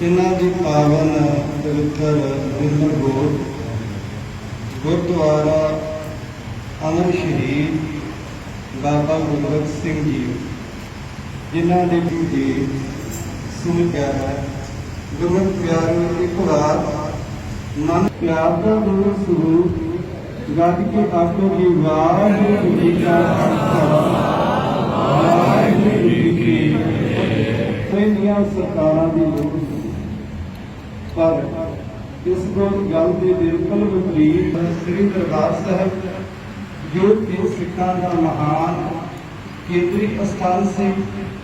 ਤਿੰਨਾਂ ਦੀ ਪਾਵਨ ਪਵਿੱਤਰ ਨਿਰਮਲ ਗੋਦ ਗੁਰਦੁਆਰਾ ਅਮਰ ਸ਼ਹੀਦ ਬਾਬਾ ਗੁਰਬਖਸ਼ ਸਿੰਘ ਜੀ ਜਿਨ੍ਹਾਂ ਦੇ ਜੀ ਸੁਣ ਪਿਆਰਾ ਗੁਰਮਤਿ ਪਿਆਰੇ ਇੱਕ ਵਾਰ ਮਨ ਪਿਆਰ ਦਾ ਗੁਰੂ ਸਰੂਪ ਗੱਜ ਕੇ ਆਖੋ ਜੀ ਵਾਹਿਗੁਰੂ ਜੀ ਕਾ ਖਾਲਸਾ ਵਾਹਿਗੁਰੂ ਜੀ ਕੀ ਫਤਿਹ ਪਹਿਲੀਆਂ ਸਰਕਾਰਾਂ ਦੀ ਲੋੜ ਸੀ ਪਰ ਇਸ ਕੋਲ ਗੱਲ ਦੇ ਬਿਲਕੁਲ ਵਿਪਰੀਤ ਸ੍ਰੀ ਦਰਬਾਰ ਸਾਹਿਬ ਜੋ ਕਿ ਸਿੱਖਾਂ ਦਾ ਮਹਾਨ ਕੇਂਦਰੀ ਅਸਥਾਨ ਸੀ